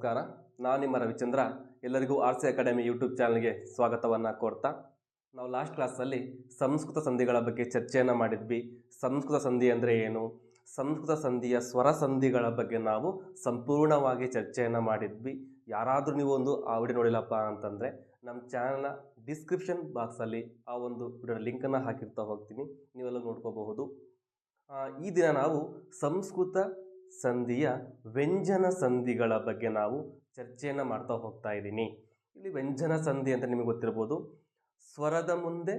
ನಮಸ್ಕಾರ. ನಾನು ನಿಮ್ಮ ರವಿಚಂದ್ರ. ಎಲ್ಲರಿಗೂ ಆರ್ ಸಿ ಅಕಾಡೆಮಿ ಯೂಟ್ಯೂಬ್ ಚಾನಲ್ಗೆ ಸ್ವಾಗತವನ್ನು ಕೋರ್ತಾ. ನಾವು ಲಾಸ್ಟ್ ಕ್ಲಾಸಲ್ಲಿ ಸಂಸ್ಕೃತ ಸಂಧಿಗಳ ಬಗ್ಗೆ ಚರ್ಚೆಯನ್ನು ಮಾಡಿದ್ವಿ. ಸಂಸ್ಕೃತ ಸಂಧಿ ಅಂದರೆ ಏನು? ಸಂಸ್ಕೃತ ಸಂಧಿಯ ಸ್ವರ ಸಂಧಿಗಳ ಬಗ್ಗೆ ನಾವು ಸಂಪೂರ್ಣವಾಗಿ ಚರ್ಚೆಯನ್ನು ಮಾಡಿದ್ವಿ. ಯಾರಾದರೂ ನೀವು ಒಂದು ಆ ವಿಡಿಯೋ ನೋಡಿಲ್ಲಪ್ಪ ಅಂತಂದರೆ ನಮ್ಮ ಚಾನಲ್ನ ಡಿಸ್ಕ್ರಿಪ್ಷನ್ ಬಾಕ್ಸಲ್ಲಿ ಆ ಒಂದು ವಿಡಿಯೋ ಲಿಂಕನ್ನು ಹಾಕಿರ್ತಾ ಹೋಗ್ತೀನಿ. ನೀವೆಲ್ಲ ನೋಡ್ಕೋಬಹುದು. ಈ ದಿನ ನಾವು ಸಂಸ್ಕೃತ ಸಂಧಿಯ ವ್ಯಂಜನ ಸಂಧಿಗಳ ಬಗ್ಗೆ ನಾವು ಚರ್ಚೆಯನ್ನು ಮಾಡ್ತಾ ಹೋಗ್ತಾ ಇದ್ದೀನಿ. ಇಲ್ಲಿ ವ್ಯಂಜನ ಸಂಧಿ ಅಂತ ನಿಮಗೆ ಗೊತ್ತಿರ್ಬೋದು. ಸ್ವರದ ಮುಂದೆ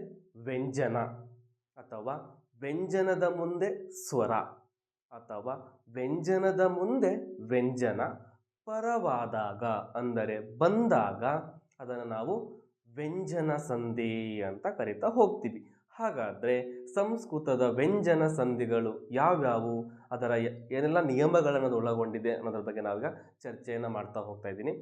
ವ್ಯಂಜನ ಅಥವಾ ವ್ಯಂಜನದ ಮುಂದೆ ಸ್ವರ ಅಥವಾ ವ್ಯಂಜನದ ಮುಂದೆ ವ್ಯಂಜನ ಪರವಾದಾಗ ಅಂದರೆ ಬಂದಾಗ ಅದನ್ನು ನಾವು ವ್ಯಂಜನ ಸಂಧಿ ಅಂತ ಕರಿತಾ ಹೋಗ್ತೀವಿ. ಹಾಗಾದರೆ ಸಂಸ್ಕೃತದ ವ್ಯಂಜನ ಸಂಧಿಗಳು ಯಾವ್ಯಾವು? ಅದರ ಏನೆಲ್ಲ ನಿಯಮಗಳನ್ನು ಒಳಗೊಂಡಿದೆ ಅನ್ನೋದ್ರ ಬಗ್ಗೆ ನಾವೀಗ ಚರ್ಚೆಯನ್ನು ಮಾಡ್ತಾ ಹೋಗ್ತಾ ಇದ್ದೀನಿ.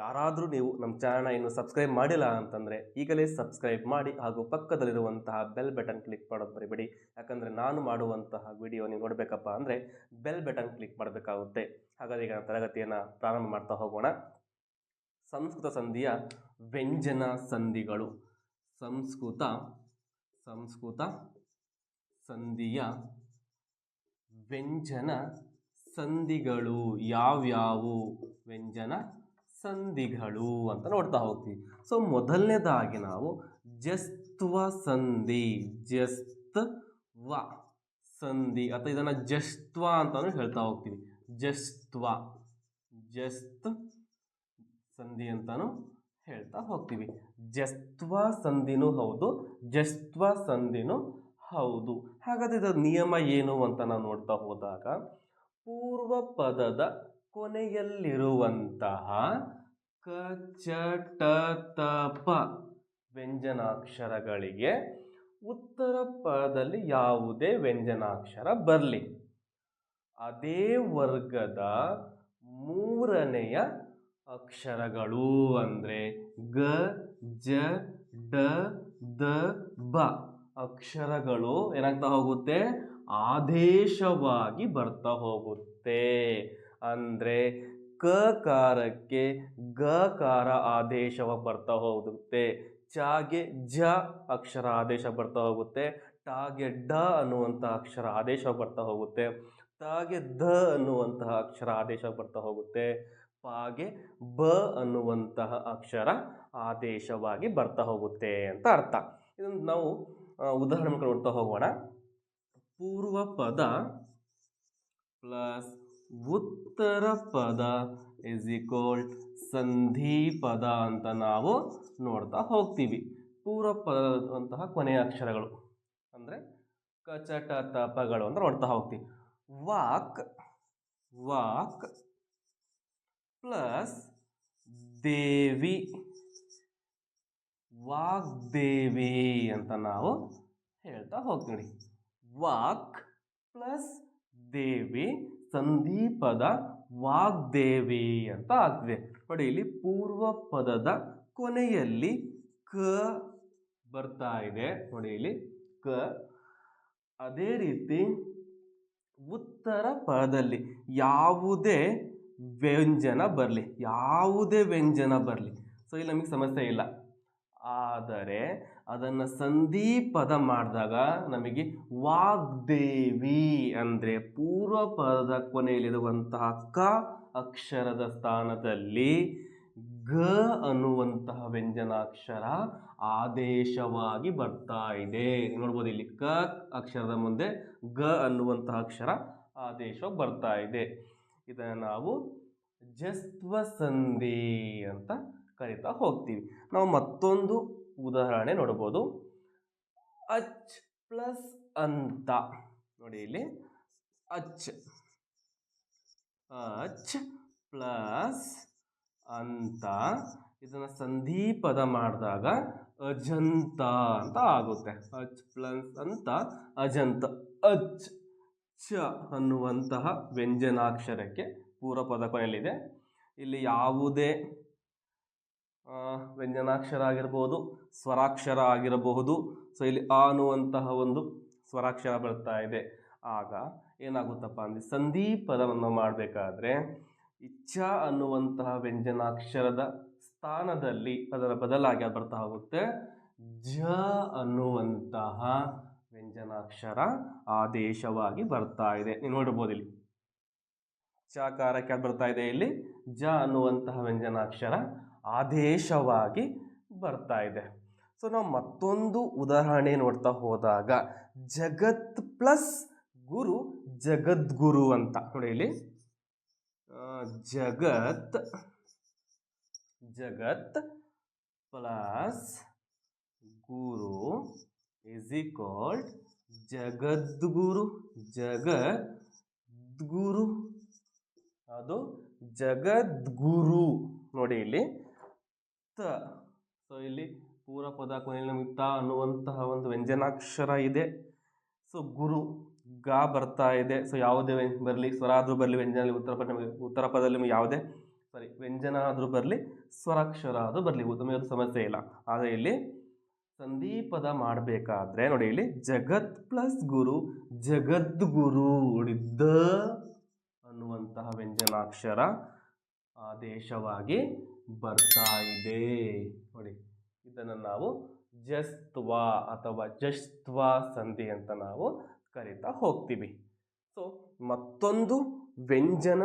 ಯಾರಾದರೂ ನೀವು ನಮ್ಮ ಚಾನಲ್ನ ಇನ್ನು ಸಬ್ಸ್ಕ್ರೈಬ್ ಮಾಡಿಲ್ಲ ಅಂತಂದರೆ ಈಗಲೇ ಸಬ್ಸ್ಕ್ರೈಬ್ ಮಾಡಿ ಹಾಗೂ ಪಕ್ಕದಲ್ಲಿರುವಂತಹ ಬೆಲ್ ಬಟನ್ ಕ್ಲಿಕ್ ಮಾಡೋದು ಬರಿಬೇಡಿ ಯಾಕಂದರೆ ನಾನು ಮಾಡುವಂತಹ ವಿಡಿಯೋ ನೀವು ನೋಡಬೇಕಪ್ಪ ಅಂದರೆ ಬೆಲ್ ಬಟನ್ ಕ್ಲಿಕ್ ಮಾಡಬೇಕಾಗುತ್ತೆ. ಹಾಗಾದ್ರೆ ಈಗ ತರಗತಿಯನ್ನು ಪ್ರಾರಂಭ ಮಾಡ್ತಾ ಹೋಗೋಣ. ಸಂಸ್ಕೃತ ಸಂಧಿಯ ವ್ಯಂಜನ ಸಂಧಿಗಳು. ಸಂಸ್ಕೃತ ಸಂಸ್ಕೃತ, ಸಂಧಿಯ, ವ್ಯಂಜನ ಸಂಧಿಗಳು. ಯಾವ್ಯಾವು? ವ್ಯಂಜನ ಸಂಧಿಗಳು ಅಂತ ನೋಡ್ತಾ ಹೋಗ್ತೀವಿ. ಸೊ ಮೊದಲನೇದಾಗಿ ನಾವು ಜಸ್ತ್ವ ಸಂಧಿ ಜಸ್ತ್ವ ಸಂಧಿ. ಅಥವಾ ಇದನ್ನು ಜಸ್ತ್ವ ಅಂತಲೂ ಹೇಳ್ತಾ ಹೋಗ್ತೀವಿ. ಜಸ್ತ್ವ, ಜಸ್ತ್ ಸಂಧಿ ಅಂತಾನು ಹೇಳ್ತಾ ಹೋಗ್ತೀವಿ. ಜಸ್ತ್ವ ಸಂಧಿನೂ ಹೌದು, ಜಸ್ತ್ವ ಸಂಧಿನೂ ಹೌದು. ಹಾಗಾದ್ರೆ ಇದರ ನಿಯಮ ಏನು ಅಂತ ನಾವು ನೋಡ್ತಾ ಹೋದಾಗ, ಪೂರ್ವ ಪದದ ಕೊನೆಯಲ್ಲಿರುವಂತಹ ಕ, ಚ, ಟ, ತ, ಪ ವ್ಯಂಜನಾಕ್ಷರಗಳಿಗೆ ಉತ್ತರ ಪದದಲ್ಲಿ ಯಾವುದೇ ವ್ಯಂಜನಾಕ್ಷರ ಬರಲಿ. ಅದೇ ವರ್ಗದ ಮೂರನೆಯ ಅಕ್ಷರಗಳು ಅಂದರೆ ಗ, ಜ, ಡ, ದ, ಬ. ಅಕ್ಷರಗಳು ಏನಾಗ್ತಾ ಹೋಗುತ್ತೆ? ಆದೇಶವಾಗಿ ಬರ್ತಾ ಹೋಗುತ್ತೆ. ಅಂದರೆ ಕ ಕಾರಕ್ಕೆ ಗ ಕಾರ ಆದೇಶವಾಗಿ ಬರ್ತಾ ಹೋಗುತ್ತೆ. ಚಾಗೆ ಜ ಅಕ್ಷರ ಆದೇಶ ಬರ್ತಾ ಹೋಗುತ್ತೆ. ಟಾಗೆ ಡ ಅನ್ನುವಂಥ ಅಕ್ಷರ ಆದೇಶ ಬರ್ತಾ ಹೋಗುತ್ತೆ. ತಾಗೆ ದ ಅನ್ನುವಂತಹ ಅಕ್ಷರ ಆದೇಶ ಬರ್ತಾ ಹೋಗುತ್ತೆ. ಪಾಗೆ ಬ ಅನ್ನುವಂತಹ ಅಕ್ಷರ ಆದೇಶವಾಗಿ ಬರ್ತಾ ಹೋಗುತ್ತೆ ಅಂತ ಅರ್ಥ. ಇದನ್ನು ನಾವು ಉದಾಹರಣೆ ನೋಡ್ತಾ ಹೋಗೋಣ. ಪೂರ್ವ ಪದ ಪ್ಲಸ್ ಉತ್ತರ ಪದ ಇಸ್ ಈಕ್ವಲ್ ಸಂಧಿ ಪದ ಅಂತ ನಾವು ನೋಡ್ತಾ ಹೋಗ್ತೀವಿ. ಪೂರ್ವ ಪದದಂತಹ ಕೊನೆಯ ಅಕ್ಷರಗಳು ಅಂದರೆ ಕಚಟ ತಪಗಳು ಅಂತ ನೋಡ್ತಾ ಹೋಗ್ತೀವಿ. ವಾಕ್ ವಾಕ್ ಪ್ಲಸ್ ದೇವಿ, ವಾಗ್ದೇವಿ ಅಂತ ನಾವು ಹೇಳ್ತಾ ಹೋಗ್ತೀವಿ ವಾಕ್ ಪ್ಲಸ್ ದೇವಿ, ಸಂದೀಪದ ಪದ ವಾಗ್ದೇವಿ ಅಂತ ಆಗ್ತಿದೆ. ನೋಡಿ, ಇಲ್ಲಿ ಪೂರ್ವ ಪದದ ಕೊನೆಯಲ್ಲಿ ಕ ಬರ್ತಾ ಇದೆ. ನೋಡಿ, ಇಲ್ಲಿ ಕ. ಅದೇ ರೀತಿ ಉತ್ತರ ಪದದಲ್ಲಿ ಯಾವುದೇ ವ್ಯಂಜನ ಬರಲಿ, ಯಾವುದೇ ವ್ಯಂಜನ ಬರಲಿ. ಸೊ ಇಲ್ಲಿ ನಮಗೆ ಸಮಸ್ಯೆ ಇಲ್ಲ. ಆದರೆ, ಅದನ್ನು ಸಂಧಿ ಪದ ಮಾಡಿದಾಗ ನಮಗೆ ವಾಗ್ದೇವಿ ಅಂದರೆ ಪೂರ್ವ ಪದದ ಕೊನೆಯಲ್ಲಿರುವಂತಹ ಕ ಅಕ್ಷರದ ಸ್ಥಾನದಲ್ಲಿ ಗ ಅನ್ನುವಂತಹ ವ್ಯಂಜನಾಕ್ಷರ ಆದೇಶವಾಗಿ ಬರ್ತಾ ಇದೆ. ನೋಡ್ಬೋದು ಇಲ್ಲಿ ಕ ಅಕ್ಷರದ ಮುಂದೆ ಗ ಅನ್ನುವಂತಹ ಅಕ್ಷರ ಆದೇಶವಾಗಿ ಬರ್ತಾ ಇದೆ. ಇದನ್ನು ನಾವು ಜಸ್ತ್ವ ಸಂಧಿ ಅಂತ ಕರಿತಾ ಹೋಗ್ತೀವಿ. ನಾವು ಮತ್ತೊಂದು ಉದಾಹರಣೆ ನೋಡ್ಬೋದು. ಅಚ್ ಪ್ಲಸ್ ಅಂತ. ನೋಡಿ ಇಲ್ಲಿ. ಅಚ್. ಅಚ್ ಪ್ಲಸ್ ಅಂತ. ಇದನ್ನು ಸಂಧಿ ಪದ ಮಾಡಿದಾಗ ಅಜಂತ ಅಂತ ಆಗುತ್ತೆ. ಅಚ್ ಪ್ಲಸ್ ಅಂತ, ಅಜಂತ, ಅಚ್. ಚ ಅನ್ನುವಂತಹ ವ್ಯಂಜನಾಕ್ಷರಕ್ಕೆ ಪೂರ್ವ ಪದ ಕೊನೆಯಲ್ಲಿದೆ. ಇಲ್ಲಿ ಯಾವುದೇ ವ್ಯಂಜನಾಕ್ಷರ ಆಗಿರ್ಬೋದು, ಸ್ವರಾಕ್ಷರ ಆಗಿರಬಹುದು. ಸೊ ಇಲ್ಲಿ ಆ ಅನ್ನುವಂತಹ ಒಂದು ಸ್ವರಾಕ್ಷರ ಬರ್ತಾ ಇದೆ. ಆಗ ಏನಾಗುತ್ತಪ್ಪ ಅಂದರೆ ಸಂಧಿ ಪದವನ್ನು ಮಾಡಬೇಕಾದ್ರೆ ಇಚ್ಛಾ ಅನ್ನುವಂತಹ ವ್ಯಂಜನಾಕ್ಷರದ ಸ್ಥಾನದಲ್ಲಿ ಅದರ ಬದಲಾಗಿ ಬರ್ತಾ ಹೋಗುತ್ತೆ. ಜ ಅನ್ನುವಂತಹ ವ್ಯಂಜನಾಕ್ಷರ ಆದೇಶವಾಗಿ ಬರ್ತಾ ಇದೆ. ನೀವು ನೋಡ್ಬೋದು ಇಲ್ಲಿ. ಚಕಾರಕ್ಕೆ ಬರ್ತಾ ಇದೆ ಇಲ್ಲಿ. ಜ ಅನ್ನುವಂತಹ ವ್ಯಂಜನಾಕ್ಷರ ಆದೇಶವಾಗಿ ಬರ್ತಾ ಇದೆ. ಸೊ, ನಾವು ಮತ್ತೊಂದು ಉದಾಹರಣೆ ನೋಡ್ತಾ ಹೋದಾಗ, ಜಗತ್ ಪ್ಲಸ್ ಗುರು ಜಗದ್ಗುರು ಅಂತ. ನೋಡಿ ಇಲ್ಲಿ. ಜಗತ್ ಜಗತ್ ಪ್ಲಸ್ ಗುರು ಇಸ್ ಈಕ್ವಲ್ಡ್ ಜಗದ್ಗುರು ಜಗದ್ಗುರು ಅದು ಜಗದ್ಗುರು ನೋಡಿ ಇಲ್ಲಿ. ತ. ಸೊ ಇಲ್ಲಿ ಪೂರ ಪದ ಕೊನೆಯಲ್ಲಿ ನಮಗೆ ತ ಅನ್ನುವಂತಹ ಒಂದು ವ್ಯಂಜನಾಕ್ಷರ ಇದೆ. ಸೊ ಗುರು, ಗಾ ಬರ್ತಾ ಇದೆ. ಸೊ ಯಾವುದೇ ಬರಲಿ ಸ್ವರ ಆದರೂ ಬರಲಿ ವ್ಯಂಜನ ಉತ್ತರ ಪದ ನಮಗೆ, ಉತ್ತರ ಪದದಲ್ಲಿ ನಮಗೆ ಯಾವುದೇ ಸಾರಿ ವ್ಯಂಜನ ಆದರೂ ಬರಲಿ ಸ್ವರಾಕ್ಷರ ಆದರೂ ಬರಲಿ. ನಮಗೆ ಅದು ಸಮಸ್ಯೆ ಇಲ್ಲ. ಆದರೆ ಇಲ್ಲಿ ಸಂಧಿ ಪದ ಮಾಡಬೇಕಾದ್ರೆ ನೋಡಿ ಇಲ್ಲಿ ಜಗತ್ ಪ್ಲಸ್ ಗುರು, ಜಗದ್ಗುರು ಗುರು ಉಳಿದ ಅನ್ನುವಂತಹ ವ್ಯಂಜನಾಕ್ಷರ ಆದೇಶವಾಗಿ ಬರ್ತಾ ಇದೆ. ನೋಡಿ, ಇದನ್ನು ನಾವು ಜಸ್ತ್ವ ಅಥವಾ ಜಸ್ತ್ವ ಸಂಧಿ ಅಂತ ನಾವು ಕರಿತಾ ಹೋಗ್ತೀವಿ. ಸೊ ಮತ್ತೊಂದು ವ್ಯಂಜನ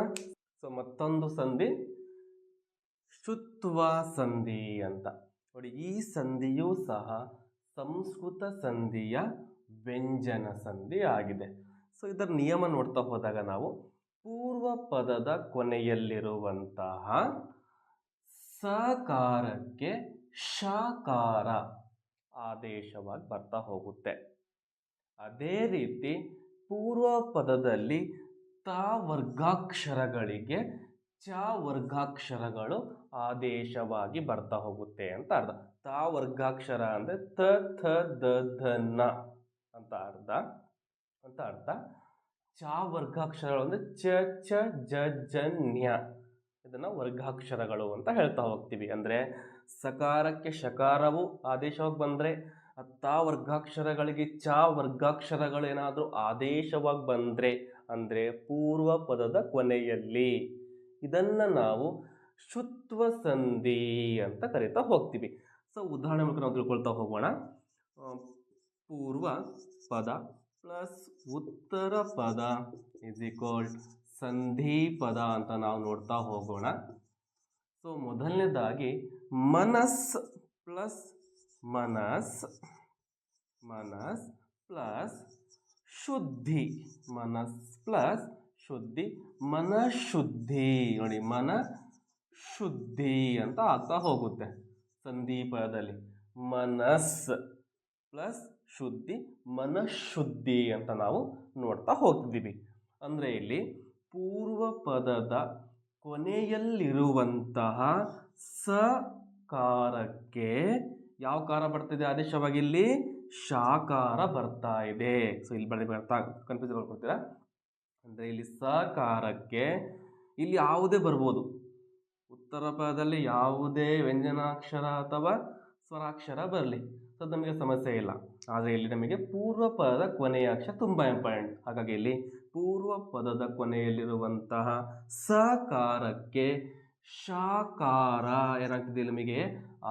ಸೊ ಮತ್ತೊಂದು ಸಂಧಿ, ಶುತ್ವ ಸಂಧಿ ಅಂತ. ನೋಡಿ, ಈ ಸಂಧಿಯೂ ಸಹ ಸಂಸ್ಕೃತ ಸಂಧಿಯ ವ್ಯಂಜನ ಸಂಧಿ ಆಗಿದೆ. ಸೊ ಇದರ ನಿಯಮ ನೋಡ್ತಾ ಹೋದಾಗ ನಾವು ಪೂರ್ವ ಪದದ ಕೊನೆಯಲ್ಲಿರುವಂತಹ ಸಕಾರಕ್ಕೆ ಶಾಕಾರ ಆದೇಶವಾಗಿ ಬರ್ತಾ ಹೋಗುತ್ತೆ. ಅದೇ ರೀತಿ ಪೂರ್ವ ಪದದಲ್ಲಿ ತ ವರ್ಗಾಕ್ಷರಗಳಿಗೆ ಚ ವರ್ಗಾಕ್ಷರಗಳು ಆದೇಶವಾಗಿ ಬರ್ತಾ ಹೋಗುತ್ತೆ ಅಂತ ಅರ್ಥ ತ ವರ್ಗಾಕ್ಷರ ಅಂದರೆ ತ, ಥ, ದ, ಧ, ನ ಅಂತ ಅರ್ಥ ಅಂತ ಅರ್ಥ ಚ ವರ್ಗಾಕ್ಷರಗಳು ಅಂದರೆ ಚ ಚ, ಜ ಜ, ನ್ಯ. ಇದನ್ನು ವರ್ಗಾಕ್ಷರಗಳು ಅಂತ ಹೇಳ್ತಾ ಹೋಗ್ತೀವಿ. ಅಂದರೆ ಸಕಾರಕ್ಕೆ ಶಕಾರವು ಆದೇಶವಾಗಿ ಬಂದರೆ ತ ವರ್ಗಾಕ್ಷರಗಳಿಗೆ ಚ ವರ್ಗಾಕ್ಷರಗಳು ಏನಾದರೂ ಆದೇಶವಾಗಿ ಬಂದರೆ, ಅಂದರೆ ಪೂರ್ವ ಪದದ ಕೊನೆಯಲ್ಲಿ. ಇದನ್ನು ನಾವು ಶುತ್ವ ಸಂಧಿ ಅಂತ ಕರಿತಾ ಹೋಗ್ತೀವಿ. ಸೊ ಉದಾಹರಣೆ ಮೂಲಕ ನಾವು ತಿಳ್ಕೊಳ್ತಾ ಹೋಗೋಣ. ಪೂರ್ವ ಪದ ಪ್ಲಸ್ ಉತ್ತರ ಪದ ಇಸ್ ಈಕ್ವಲ್ ಸಂಧಿ ಪದ ಅಂತ ನಾವು ನೋಡ್ತಾ ಹೋಗೋಣ. ಸೊ ಮೊದಲನೇದಾಗಿ ಮನಸ್ ಪ್ಲಸ್ ಮನಸ್ ಮನಸ್ ಪ್ಲಸ್ ಶುದ್ಧಿ, ಮನಸ್ ಪ್ಲಸ್ ಶುದ್ಧಿ, ಮನಃಶುದ್ಧಿ ನೋಡಿ ಮನ ಶುದ್ಧಿ ಅಂತ ಆಗ್ತಾ ಹೋಗುತ್ತೆ. ಸಂದೀಪದಲ್ಲಿ ಮನಸ್ ಪ್ಲಸ್ ಶುದ್ಧಿ, ಮನಶುದ್ಧಿ ಅಂತ ನಾವು ನೋಡ್ತಾ ಹೋಗ್ತಿದ್ದೀವಿ. ಅಂದರೆ ಇಲ್ಲಿ ಪೂರ್ವ ಪದದ ಕೊನೆಯಲ್ಲಿರುವಂತಹ ಸಕಾರಕ್ಕೆ ಯಾವ ಕಾರ ಬರ್ತಿದೆ ಆದೇಶವಾಗಿ ಇಲ್ಲಿ? ಶಾಕಾರ ಬರ್ತಾ ಇದೆ. ಸೊ ಇಲ್ಲಿ ಬಳಿ ಬರ್ತಾ ಕನ್ಫ್ಯೂಸ್ ಮಾಡ್ಕೊಳ್ತೀರಾ? ಅಂದರೆ ಇಲ್ಲಿ ಸಕಾರಕ್ಕೆ ಇಲ್ಲಿ ಯಾವುದೇ ಬರ್ಬೋದು. ಉತ್ತರ ಪದದಲ್ಲಿ ಯಾವುದೇ ವ್ಯಂಜನಾಕ್ಷರ ಅಥವಾ ಸ್ವರಾಕ್ಷರ ಬರಲಿ. ಸೊ ಅದು ನಮಗೆ ಸಮಸ್ಯೆ ಇಲ್ಲ. ಆದರೆ ಇಲ್ಲಿ ನಮಗೆ ಪೂರ್ವ ಪದದ ಕೊನೆಯ ಅಕ್ಷರ ತುಂಬ ಇಂಪಾರ್ಟೆಂಟ್ ಹಾಗಾಗಿ ಇಲ್ಲಿ ಪೂರ್ವ ಪದದ ಕೊನೆಯಲ್ಲಿರುವಂತಹ ಸಕಾರಕ್ಕೆ ಶಾಕಾರ ಏನಾಗ್ತಿದೆ ನಮಗೆ?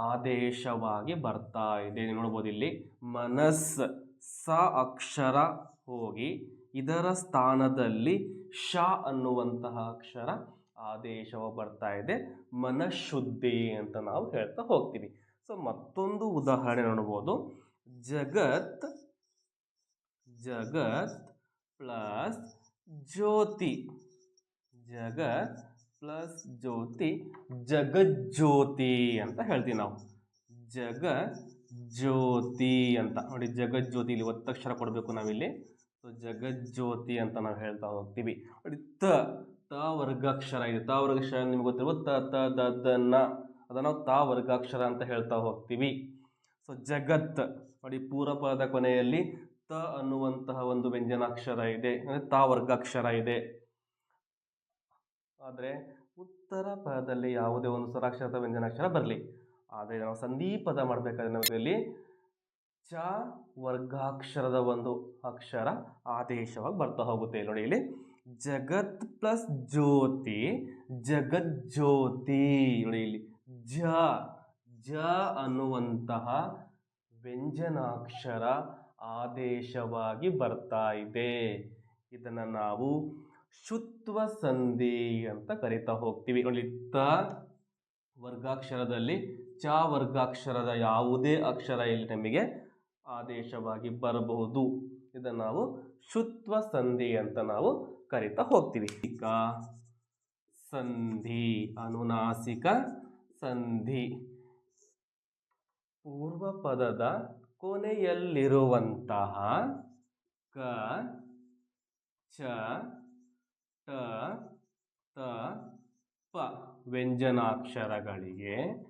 ಆದೇಶವಾಗಿ ಬರ್ತಾ ಇದೆ. ನೋಡ್ಬೋದು ಇಲ್ಲಿ ಮನಸ್ ಸ ಅಕ್ಷರ ಹೋಗಿ ಇದರ ಸ್ಥಾನದಲ್ಲಿ ಶ ಅನ್ನುವಂತಹ ಅಕ್ಷರ ಆದೇಶವು ಬರ್ತಾ ಇದೆ. ಮನಶುದ್ಧಿ ಅಂತ ನಾವು ಹೇಳ್ತಾ ಹೋಗ್ತೀವಿ. ಸೊ ಮತ್ತೊಂದು ಉದಾಹರಣೆ ನೋಡ್ಬೋದು. ಜಗತ್ ಜಗತ್ ಪ್ಲಸ್ ಜ್ಯೋತಿ. ಜಗತ್ ಪ್ಲಸ್ ಜ್ಯೋತಿ, ಜಗಜ್ಯೋತಿ ಅಂತ ಹೇಳ್ತೀವಿ ನಾವು. ಜಗ ಜ್ಯೋತಿ ಅಂತ. ನೋಡಿ ಜಗಜ್ಯೋತಿ ಇಲ್ಲಿ ಒತ್ತಕ್ಷರ ಕೊಡಬೇಕು ನಾವಿಲ್ಲಿ. ಸೊ ಜಗಜ್ಯೋತಿ ಅಂತ ನಾವು ಹೇಳ್ತಾ ಹೋಗ್ತೀವಿ. ತ ತ ವರ್ಗಾಕ್ಷರ ಇದೆ. ತ ವರ್ಗಾಕ್ಷರ ನಿಮ್ಗೆ ಗೊತ್ತಿರುವ ತ ತ, ದ ನ. ಅದನ್ನು ನಾವು ತ ವರ್ಗಾಕ್ಷರ ಅಂತ ಹೇಳ್ತಾ ಹೋಗ್ತೀವಿ. ಸೊ ಜಗತ್ ನೋಡಿ ಪೂರ್ವ ಪದದ ಕೊನೆಯಲ್ಲಿ ತ ಅನ್ನುವಂತಹ ಒಂದು ವ್ಯಂಜನಾಕ್ಷರ ಇದೆ. ಅಂದರೆ ತ ವರ್ಗಾಕ್ಷರ ಇದೆ. ಆದರೆ ಉತ್ತರ ಪದದಲ್ಲಿ ಯಾವುದೇ ಒಂದು ಸ್ವರಾಕ್ಷರ ವ್ಯಂಜನಾಕ್ಷರ ಬರಲಿ. ಆದರೆ ನಾವು ಸಂಧಿ ಪದ ಮಾಡಬೇಕಾದ್ರೆ ನಮ್ಮಲ್ಲಿ ಇಲ್ಲಿ ಚ ವರ್ಗಾಕ್ಷರದ ಒಂದು ಅಕ್ಷರ ಆದೇಶವಾಗಿ ಬರ್ತಾ ಹೋಗುತ್ತೆ. ನೋಡಿ ಇಲ್ಲಿ, ಜಗತ್ ಪ್ಲಸ್ ಜ್ಯೋತಿ ಜಗಜ್ಯೋತಿ ನೋಡಿ ಇಲ್ಲಿ, ಜ ಜ ಅನ್ನುವಂತಹ ವ್ಯಂಜನಾಕ್ಷರ ಆದೇಶವಾಗಿ ಬರ್ತಾ ಇದೆ. ಇದನ್ನು ನಾವು ಶುತ್ವ ಸಂಧಿ ಅಂತ ಕರಿತಾ ಹೋಗ್ತೀವಿ. ನೋಡಿ, ತ ವರ್ಗಾಕ್ಷರದಲ್ಲಿ, ಚ ವರ್ಗಾಕ್ಷರದ ಯಾವುದೇ ಅಕ್ಷರ ಇಲ್ಲಿ ನಮಗೆ ಆದೇಶವಾಗಿ ಬರಬಹುದು. ಇದನ್ನು ನಾವು ಶುತ್ವ ಸಂಧಿ ಅಂತ ನಾವು ಕರಿತಾ ಹೋಗ್ತೀವಿ. ಸಂಧಿ, ಅನುನಾಸಿಕ ಸಂಧಿ. ಪೂರ್ವ ಪದದ ಕೊನೆಯಲ್ಲಿರುವಂತಹ ಕ, ಚ, ಟ, ತ, ಪ ವ್ಯಂಜನಾಕ್ಷರಗಳಿಗೆ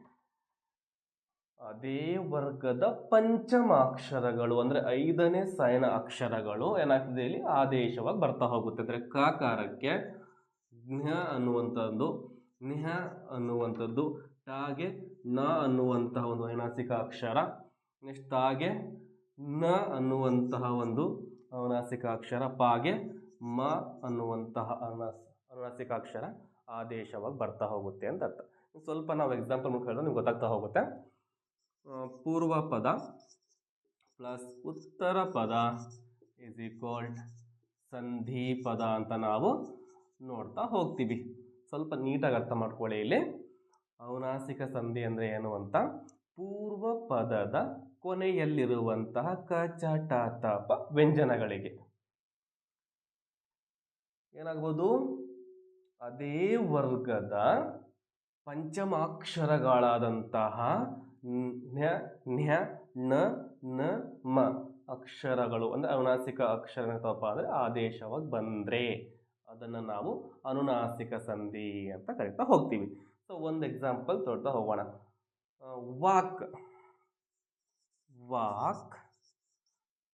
ಅದೇ ವರ್ಗದ ಪಂಚಮಾಕ್ಷರಗಳು ಅಂದರೆ ಐದನೇ ಸಾಯನ ಅಕ್ಷರಗಳು ಏನಾಗ್ತದೆ ಇಲ್ಲಿ? ಆದೇಶವಾಗಿ ಬರ್ತಾ ಹೋಗುತ್ತೆ. ಅಂದರೆ ಕಾಕಾರಕ್ಕೆ ಜ್ಞ ಅನ್ನುವಂಥದ್ದು, ನಿಹ ಅನ್ನುವಂಥದ್ದು, ಟಾಗೆ ನ ಅನ್ನುವಂತಹ ಒಂದು ಐನಾಸಿಕ ಅಕ್ಷರ, ನೆಕ್ಸ್ಟ್ ತಾಗೆ ನ ಅನ್ನುವಂತಹ ಒಂದು ಅನಾಸಿಕ ಅಕ್ಷರ, ಪಾಗೆ ಮ ಅನ್ನುವಂತಹ ಅನಾಸ ಅನಾಸಿಕ ಅಕ್ಷರ ಆದೇಶವಾಗಿ ಬರ್ತಾ ಹೋಗುತ್ತೆ ಅಂತ ಅರ್ಥ. ಸ್ವಲ್ಪ ನಾವು ಎಕ್ಸಾಂಪಲ್ ಮುಖ ಹೇಳಿದ್ರೆ ನಿಮ್ಗೆ ಗೊತ್ತಾಗ್ತಾ ಹೋಗುತ್ತೆ. ಪೂರ್ವ ಪದ ಪ್ಲಸ್ ಉತ್ತರ ಪದ ಇಸ್ ಈಕ್ವಲ್ಡ್ ಸಂಧಿ ಪದ ಅಂತ ನಾವು ನೋಡ್ತಾ ಹೋಗ್ತೀವಿ. ಸ್ವಲ್ಪ ನೀಟಾಗಿ ಅರ್ಥ ಮಾಡ್ಕೊಳ್ಳಿ ಇಲ್ಲಿ. ಔನಾಸಿಕ ಸಂಧಿ ಅಂದರೆ ಏನು ಅಂತ? ಪೂರ್ವ ಪದದ ಕೊನೆಯಲ್ಲಿರುವಂತಹ ಕ, ಚ, ಟ, ತ, ಪ ವ್ಯಂಜನಗಳಿಗೆ. ಏನಾಗ್ಬೋದು? ಅದೇ ವರ್ಗದ ಪಂಚಮಾಕ್ಷರಗಳಾದಂತಹ ನ್ಯ ನ್ಯ, ನ ನ, ಮ. ಅಕ್ಷರಗಳು ಅಂದರೆ ಅನುನಾಸಿಕ ಅಕ್ಷರ ಏನಪ್ಪ ಅಂದರೆ ಆದೇಶವಾಗಿ ಬಂದರೆ. ಅದನ್ನು ನಾವು ಅನುನಾಸಿಕ ಸಂಧಿ ಅಂತ ಕರಿತಾ ಹೋಗ್ತೀವಿ. ಸೊ ಒಂದು ಎಕ್ಸಾಂಪಲ್ ತೋರ್ತಾ ಹೋಗೋಣ. ವಾಕ್. ವಾಕ್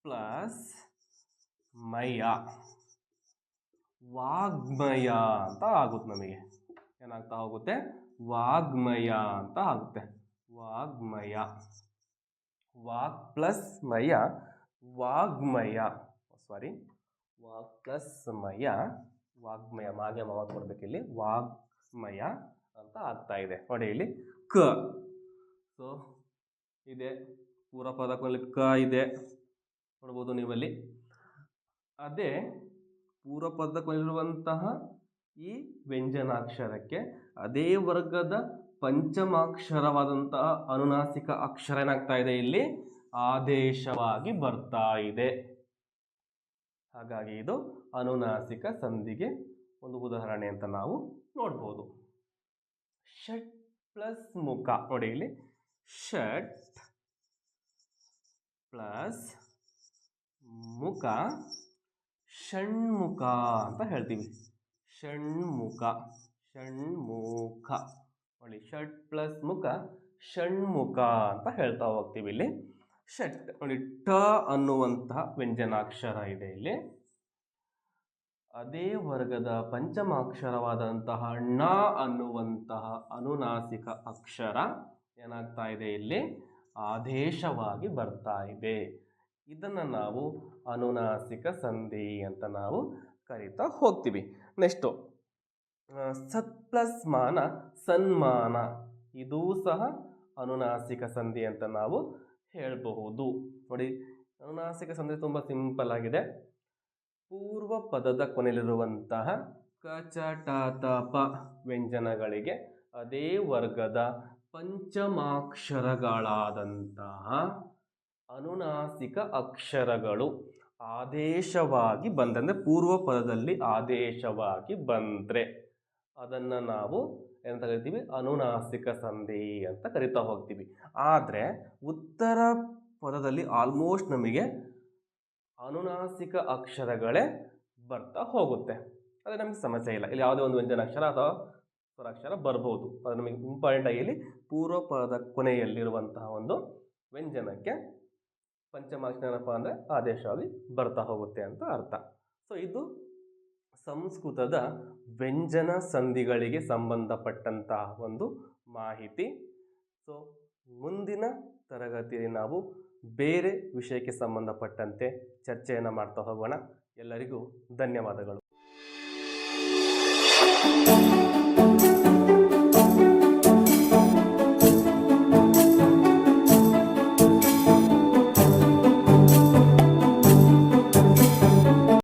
ಪ್ಲಸ್ ಮಯ. ವಾಗ್ಮಯ ಅಂತ ಆಗುತ್ತೆ ನಮಗೆ. ಏನಾಗ್ತಾ ಹೋಗುತ್ತೆ? ವಾಗ್ಮಯ ಅಂತ ಆಗುತ್ತೆ. ವಾಗ್ಮಯ. ವಾಕ್ ಪ್ಲಸ್ ಮಯ, ವಾಗ್ಮಯ. ಸಾರಿ ವಾಕ್ ಪ್ಲಸ್ ಮಯ, ವಾಗ್ಮಯ. ಮಾಗೆ ಮಾವ ಕೊಡ್ಬೇಕಿಲ್ಲಿ ವಾಗ್ಮಯ ಅಂತ ಆಗ್ತಾ ಇದೆ. ನೋಡಿ ಇಲ್ಲಿ. ಕ. ಸೊ ಇದೆ. ಪೂರ ಪದಕದಲ್ಲಿ ಕ ಇದೆ. ನೋಡ್ಬೋದು ನೀವಲ್ಲಿ. ಅದೇ ಪೂರ್ವ ಪದಕದಲ್ಲಿರುವಂತಹ ಈ ವ್ಯಂಜನಾಕ್ಷರಕ್ಕೆ ಅದೇ ವರ್ಗದ ಪಂಚಮಾಕ್ಷರವಾದಂತಹ ಅನುನಾಸಿಕ ಅಕ್ಷರ ಏನಾಗ್ತಾ ಇದೆ ಇಲ್ಲಿ? ಆದೇಶವಾಗಿ ಬರ್ತಾ ಇದೆ. ಹಾಗಾಗಿ ಇದು ಅನುನಾಸಿಕ ಸಂಧಿಗೆ ಒಂದು ಉದಾಹರಣೆ ಅಂತ ನಾವು ನೋಡ್ಬೋದು. ಷಟ್ ಪ್ಲಸ್ ಮುಖ. ನೋಡಿ ಇಲ್ಲಿ. ಷಟ್ ಪ್ಲಸ್ ಮುಖ. ಷಣ್ಮುಖ ಅಂತ ಹೇಳ್ತೀವಿ. ಷಣ್ಮುಖ. ಷಣ್ಮುಖ. ನೋಡಿ ಷಟ್ ಪ್ಲಸ್ ಮುಖ ಷಣ್ಮುಖ ಅಂತ ಹೇಳ್ತಾ ಹೋಗ್ತೀವಿ ಇಲ್ಲಿ. ಷಟ್ ನೋಡಿ ಟ ಅನ್ನುವಂತಹ ವ್ಯಂಜನಾಕ್ಷರ ಇದೆ ಇಲ್ಲಿ. ಅದೇ ವರ್ಗದ ಪಂಚಮಾಕ್ಷರವಾದಂತಹ ಣ ಅನ್ನುವಂತಹ ಅನುನಾಸಿಕ ಅಕ್ಷರ ಏನಾಗ್ತಾ ಇದೆ ಇಲ್ಲಿ? ಆದೇಶವಾಗಿ ಬರ್ತಾ ಇದೆ. ಇದನ್ನು ನಾವು ಅನುನಾಸಿಕ ಸಂಧಿ ಅಂತ ನಾವು ಕರಿತಾ ಹೋಗ್ತೀವಿ. ನೆಕ್ಸ್ಟು ಸತ್ ಪ್ಲಸ್ ಮಾನ ಸನ್ಮಾನ. ಇದೂ ಸಹ ಅನುನಾಸಿಕ ಸಂಧಿ ಅಂತ ನಾವು ಹೇಳಬಹುದು. ನೋಡಿ, ಅನುನಾಸಿಕ ಸಂಧಿ ತುಂಬ ಸಿಂಪಲ್ ಆಗಿದೆ. ಪೂರ್ವ ಪದದ ಕೊನೆಯಲ್ಲಿರುವಂತಹ ಕ, ಚ, ಟ, ತ, ಪ ವ್ಯಂಜನಗಳಿಗೆ ಅದೇ ವರ್ಗದ ಪಂಚಮಾಕ್ಷರಗಳಾದಂತಹ ಅನುನಾಸಿಕ ಅಕ್ಷರಗಳು ಆದೇಶವಾಗಿ ಬಂದರೆ ಪೂರ್ವ ಪದದಲ್ಲಿ ಆದೇಶವಾಗಿ ಬಂದರೆ. ಅದನ್ನು ನಾವು ಏನಂತ ಕರಿತೀವಿ? ಅನುನಾಸಿಕ ಸಂಧಿ ಅಂತ ಕರಿತಾ ಹೋಗ್ತೀವಿ. ಆದರೆ ಉತ್ತರ ಪದದಲ್ಲಿ ಆಲ್ಮೋಸ್ಟ್ ನಮಗೆ ಅನುನಾಸಿಕ ಅಕ್ಷರಗಳೇ ಬರ್ತಾ ಹೋಗುತ್ತೆ. ಅದು ನಮಗೆ ಸಮಸ್ಯೆ ಇಲ್ಲ. ಇಲ್ಲಿ ಯಾವುದೇ ಒಂದು ವ್ಯಂಜನ ಅಕ್ಷರ ಅಥವಾ ಸ್ವರಾಕ್ಷರ ಬರ್ಬೋದು. ಅದು ನಮಗೆ ಇಂಪಾರ್ಟೆಂಟ್ ಆಗಿ ಇಲ್ಲಿ ಪೂರ್ವ ಪದದ ಕೊನೆಯಲ್ಲಿರುವಂತಹ ಒಂದು ವ್ಯಂಜನಕ್ಕೆ ಪಂಚಮಾಕ್ಷರಪ್ಪ ಅಂದರೆ ಆದೇಶವಾಗಿ ಬರ್ತಾ ಹೋಗುತ್ತೆ ಅಂತ ಅರ್ಥ. ಸೊ ಇದು ಸಂಸ್ಕೃತದ ವ್ಯಂಜನ ಸಂಧಿಗಳಿಗೆ ಸಂಬಂಧಪಟ್ಟಂತಹ ಒಂದು ಮಾಹಿತಿ. ಸೊ ಮುಂದಿನ ತರಗತಿಯಲ್ಲಿ ನಾವು ಬೇರೆ ವಿಷಯಕ್ಕೆ ಸಂಬಂಧಪಟ್ಟಂತೆ ಚರ್ಚೆಯನ್ನು ಮಾಡ್ತಾ ಹೋಗೋಣ. ಎಲ್ಲರಿಗೂ ಧನ್ಯವಾದಗಳು.